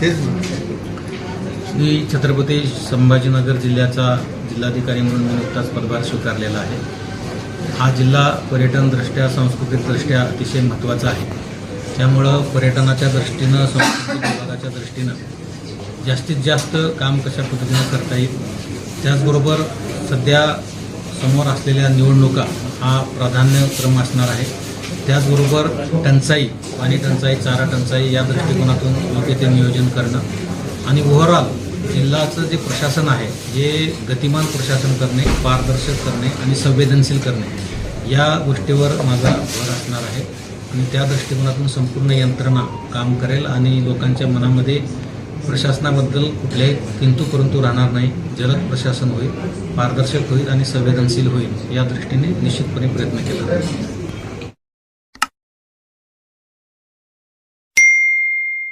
तेच मी छत्रपती संभाजीनगर जिल्ह्याचा जिल्हाधिकारी म्हणून मी नुकताच पदभार स्वीकारलेला आहे. हा जिल्हा पर्यटनदृष्ट्या सांस्कृतिकदृष्ट्या अतिशय महत्त्वाचा आहे. त्यामुळं पर्यटनाच्या दृष्टीनं सांस्कृतिक विभागाच्या दृष्टीनं जास्तीत जास्त काम कशा पद्धतीनं करता येईल? त्याचबरोबर सध्या समोर असलेल्या निवडणुका हा प्राधान्यक्रम असणार आहे. त्याचबरोबर टंचाई पाणी टंचाई चारा टंचाई या दृष्टिकोनातून योग्य ते नियोजन करणं. आणि ओव्हरऑल जिल्ह्याचं जे प्रशासन आहे हे गतिमान प्रशासन करणे पारदर्शक करणे आणि संवेदनशील करणे या गोष्टीवर माझा भर असणार आहे. आणि त्या दृष्टिकोनातून संपूर्ण यंत्रणा काम करेल आणि लोकांच्या मनामध्ये प्रशासनाबद्दल कुठल्याही किंतू परंतु राहणार नाही. जलद प्रशासन होईल पारदर्शक होईल आणि संवेदनशील होईल या दृष्टीने निश्चितपणे प्रयत्न केला जाईल.